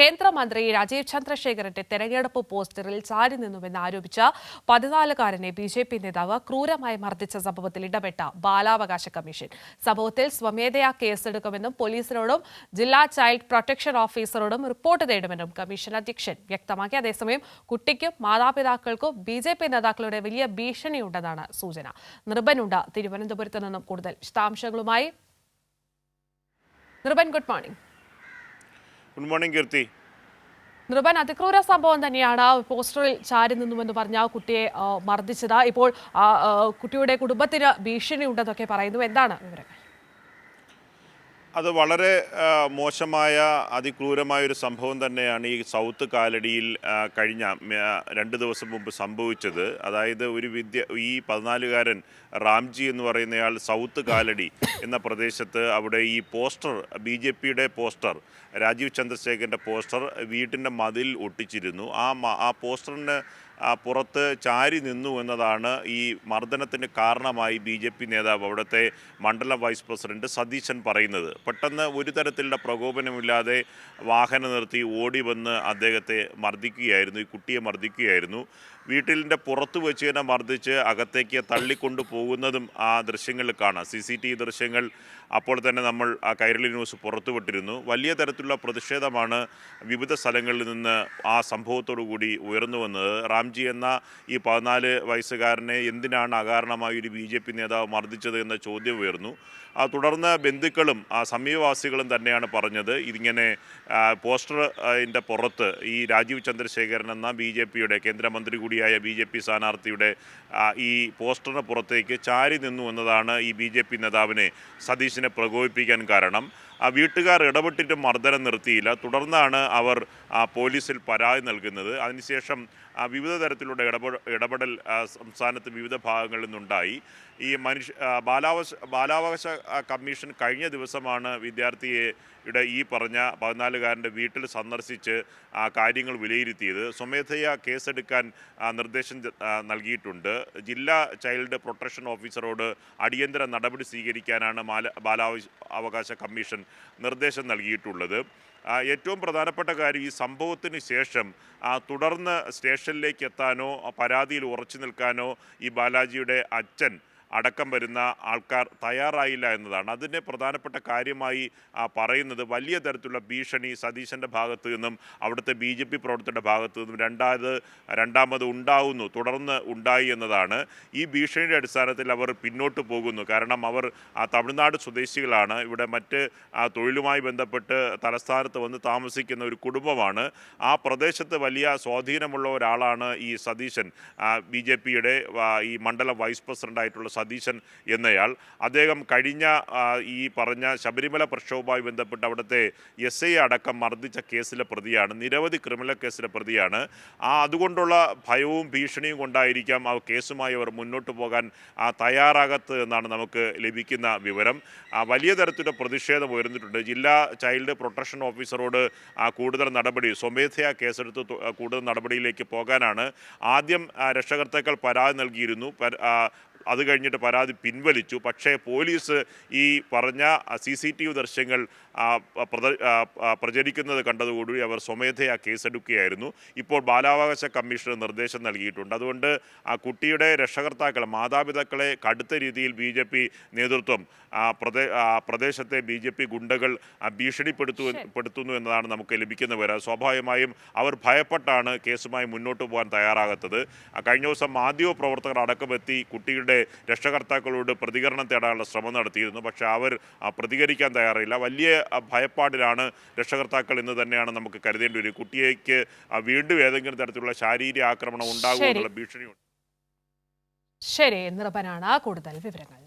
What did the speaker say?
കേന്ദ്രമന്ത്രി രാജീവ് ചന്ദ്രശേഖരന്റെ തെരഞ്ഞെടുപ്പ് പോസ്റ്ററിൽ ചാരി നിന്നുവെന്ന് ആരോപിച്ച പതിനാലുകാരനെ ബി ജെ പി നേതാവ് ക്രൂരമായി മർദ്ദിച്ച സംഭവത്തിൽ ഇടപെട്ട ബാലാവകാശ കമ്മീഷൻ. സംഭവത്തിൽ സ്വമേധയാ കേസെടുക്കുമെന്നും പോലീസിനോടും ജില്ലാ ചൈൽഡ് പ്രൊട്ടക്ഷൻ ഓഫീസറോടും റിപ്പോർട്ട് തേടുമെന്നും കമ്മീഷൻ അധ്യക്ഷൻ വ്യക്തമാക്കി. അതേസമയം കുട്ടിക്കും മാതാപിതാക്കൾക്കും ബി ജെ പി നേതാക്കളുടെ വലിയ ഭീഷണിയുണ്ടെന്നാണ് സൂചന. നിർബനുണ്ട തിരുവനന്തപുരത്ത് നിന്നും കൂടുതൽ വിശദാംശങ്ങളുമായി. Nirban good morning. Good morning Keerthi Nripan അതിക്രൂര സംഭവം തന്നെയാണ് പോസ്റ്ററിൽ ചാരി നിന്നുവെന്ന് പറഞ്ഞ ആ കുട്ടിയെ മർദ്ദിച്ചത്. ഇപ്പോൾ കുട്ടിയുടെ കുടുംബത്തിന് ഭീഷണി ഉണ്ടെന്നൊക്കെ പറയുന്നു. എന്താണ് വിവരങ്ങൾ? അത് വളരെ മോശമായ അതിക്രൂരമായ ഒരു സംഭവം തന്നെയാണ് ഈ സൗത്ത് കാലടിയിൽ കഴിഞ്ഞ രണ്ട് ദിവസം മുമ്പ് സംഭവിച്ചത്. അതായത് ഒരു വിദ്യ ഈ പതിനാലുകാരൻ റാംജി എന്ന് പറയുന്നയാൾ സൗത്ത് കാലടി എന്ന പ്രദേശത്ത് അവിടെ ഈ പോസ്റ്റർ ബി ജെ പിയുടെ പോസ്റ്റർ രാജീവ് ചന്ദ്രശേഖരന്റെ പോസ്റ്റർ വീട്ടിന്റെ മതിൽ ഒട്ടിച്ചിരുന്നു. ആ ആ പോസ്റ്ററിന് പുറത്ത് ചാരി നിന്നു എന്നതാണ് ഈ മർദ്ദനത്തിന് കാരണമായി ബി ജെ പി നേതാവ് അവിടുത്തെ മണ്ഡലം വൈസ് പ്രസിഡന്റ് സതീശൻ പറയുന്നത്. പെട്ടെന്ന് ഒരു തരത്തിലുള്ള പ്രകോപനമില്ലാതെ വാഹനം നിർത്തി ഓടി വന്ന് അദ്ദേഹത്തെ മർദ്ദിക്കുകയായിരുന്നു ഈ കുട്ടിയെ മർദ്ദിക്കുകയായിരുന്നു. വീട്ടിലിന്റെ പുറത്ത് വെച്ച് തന്നെ മർദ്ദിച്ച് അകത്തേക്ക് തള്ളിക്കൊണ്ടു പോകുന്നതും ആ ദൃശ്യങ്ങളിൽ കാണാം. സി സി ടി ദൃശ്യങ്ങൾ അപ്പോൾ തന്നെ നമ്മൾ ആ കൈരളി ന്യൂസ് പുറത്തുവിട്ടിരുന്നു വലിയ തരത്തിലുള്ള പ്രതിഷേധമാണ് വിവിധ സ്ഥലങ്ങളിൽ നിന്ന് ആ സംഭവത്തോടു കൂടി ഉയർന്നു വന്നത്. റാംജി എന്ന ഈ പതിനാല് വയസ്സുകാരനെ എന്തിനാണ് അകാരണമായി ഒരു ബി ജെ പി നേതാവ് മർദ്ദിച്ചത് എന്ന ചോദ്യം ഉയർന്നു. ആ തുടർന്ന് ബന്ധുക്കളും ആ സമീപവാസികളും തന്നെയാണ് പറഞ്ഞത്. ഇതിങ്ങനെ പോസ്റ്ററിന്റെ പുറത്ത് ഈ രാജീവ് ചന്ദ്രശേഖരൻ എന്ന ബി ജെ പിയുടെ കേന്ദ്രമന്ത്രി കൂടിയായ ബി ജെ പി സ്ഥാനാർത്ഥിയുടെ ഈ പോസ്റ്ററിന് പുറത്തേക്ക് ചാരി നിന്നു എന്നതാണ് ഈ ബി ജെ പി നേതാവിനെ സതീശിനെ പ്രകോപിപ്പിക്കാൻ കാരണം. ആ വീട്ടുകാർ ഇടപെട്ടിട്ട് മർദ്ദനം നിർത്തിയില്ല. തുടർന്നാണ് അവർ ആ, പോലീസിൽ പരാതി നൽകുന്നത്. അതിനുശേഷം വിവിധ തരത്തിലുള്ള ഇടപെട ഇടപെടൽ സംസ്ഥാനത്ത് വിവിധ ഭാഗങ്ങളിൽ നിന്നുണ്ടായി. ഈ മനുഷ്യ ബാലാവശ ബാലാവകാശ കമ്മീഷൻ കഴിഞ്ഞ ദിവസമാണ് വിദ്യാർത്ഥിയെ ഇവിടെ ഈ പറഞ്ഞ പതിനാലുകാരന്റെ വീട്ടിൽ സന്ദർശിച്ച് ആ കാര്യങ്ങൾ വിലയിരുത്തിയത്. സ്വമേധയാ കേസെടുക്കാൻ നിർദ്ദേശം നൽകിയിട്ടുണ്ട്. ജില്ലാ ചൈൽഡ് പ്രൊട്ടക്ഷൻ ഓഫീസറോട് അടിയന്തര നടപടി സ്വീകരിക്കാനാണ് ബാല ബാലാവകാശ കമ്മീഷൻ നിർദ്ദേശം നൽകിയിട്ടുള്ളത്. ഏറ്റവും പ്രധാനപ്പെട്ട കാര്യം ഈ സംഭവത്തിന് ശേഷം തുടർന്ന് സ്റ്റേഷനിലേക്ക് എത്താനോ പരാതിയിൽ ഉറച്ചു നിൽക്കാനോ ഈ ബാലാജിയുടെ അച്ഛൻ അടക്കം വരുന്ന ആൾക്കാർ തയ്യാറായില്ല എന്നതാണ്. അതിന്റെ പ്രധാനപ്പെട്ട കാര്യമായി പറയുന്നത് വലിയ തരത്തിലുള്ള ഭീഷണി സതീശന്റെ ഭാഗത്തു നിന്നും അവിടുത്തെ ബി ജെ പി പ്രവർത്തകരുടെ ഭാഗത്തു നിന്നും രണ്ടാമത് രണ്ടാമത് ഉണ്ടാവുന്നു തുടർന്ന് ഉണ്ടായി എന്നതാണ്. ഈ ഭീഷണിയുടെ അടിസ്ഥാനത്തിൽ അവർ പിന്നോട്ട് പോകുന്നു. കാരണം അവർ തമിഴ്നാട് സ്വദേശികളാണ്. ഇവിടെ മറ്റ് തൊഴിലുമായി ബന്ധപ്പെട്ട് തലസ്ഥാനത്ത് വന്ന് താമസിക്കുന്ന ഒരു കുടുംബമാണ്. ആ പ്രദേശത്ത് വലിയ സ്വാധീനമുള്ള ഒരാളാണ് ഈ സതീശൻ. ബി ജെ പിയുടെ ഈ മണ്ഡലം വൈസ് പ്രസിഡന്റായിട്ടുള്ള സതീശൻ എന്നയാൾ. അദ്ദേഹം കഴിഞ്ഞ ഈ പറഞ്ഞ ശബരിമല പ്രക്ഷോഭവുമായി ബന്ധപ്പെട്ട് അവിടുത്തെ എസ് ഐ അടക്കം മർദ്ദിച്ച കേസിലെ പ്രതിയാണ്. നിരവധി ക്രിമിനൽ കേസിലെ പ്രതിയാണ്. ആ അതുകൊണ്ടുള്ള ഭയവും ഭീഷണിയും കൊണ്ടായിരിക്കാം ആ കേസുമായി അവർ മുന്നോട്ട് പോകാൻ തയ്യാറാകത്ത് എന്നാണ് നമുക്ക് ലഭിക്കുന്ന വിവരം. വലിയ തരത്തിലുള്ള പ്രതിഷേധം ഉയർന്നിട്ടുണ്ട്. ജില്ലാ ചൈൽഡ് പ്രൊട്ടക്ഷൻ ഓഫീസറോട് കൂടുതൽ നടപടി സ്വമേധയാ കേസെടുത്ത് കൂടുതൽ നടപടിയിലേക്ക് പോകാനാണ് ആദ്യം രക്ഷകർത്താക്കൾ പരാതി നൽകിയിരുന്നു. അത് കഴിഞ്ഞിട്ട് പരാതി പിൻവലിച്ചു. പക്ഷേ പോലീസ് ഈ പറഞ്ഞ സി സി ടി വി ദൃശ്യങ്ങൾ പ്രചരിക്കുന്നത് കണ്ടതുകൂടി അവർ സ്വമേധയാ കേസെടുക്കുകയായിരുന്നു. ഇപ്പോൾ ബാലാവകാശ കമ്മീഷന് നിർദ്ദേശം നൽകിയിട്ടുണ്ട്. അതുകൊണ്ട് ആ കുട്ടിയുടെ രക്ഷകർത്താക്കൾ മാതാപിതാക്കളെ കടുത്ത രീതിയിൽ ബി ജെ പി നേതൃത്വം ആ, പ്രദേശത്തെ ബി ജെ പി ഗുണ്ടകൾ ആ, ഭീഷണിപ്പെടുത്തു പെടുത്തുന്നു എന്നതാണ് നമുക്ക് ലഭിക്കുന്ന വിവരം സ്വാഭാവികമായും അവർ ഭയപ്പെട്ടാണ് കേസുമായി മുന്നോട്ട് പോകാൻ തയ്യാറാകത്തത്. കഴിഞ്ഞ ദിവസം മാധ്യമ പ്രവർത്തകർ അടക്കമെത്തി കുട്ടിയുടെ രക്ഷകർത്താക്കളോട് പ്രതികരണം തേടാനുള്ള ശ്രമം നടത്തിയിരുന്നു. പക്ഷേ അവർ പ്രതികരിക്കാൻ തയ്യാറില്ല വലിയ ഭയപ്പാടിലാണ് രക്ഷകർത്താക്കൾ എന്ന് തന്നെയാണ് നമുക്ക് കരുതേണ്ടി വരും കുട്ടിയേക്ക് ആ, വീണ്ടും ഏതെങ്കിലും തരത്തിലുള്ള ശാരീരിക ആക്രമണം ഉണ്ടാകുമെന്നുള്ള ഭീഷണിയുണ്ട്. ശരി നിർഭനാണ് കൂടുതൽ വിവരങ്ങൾ.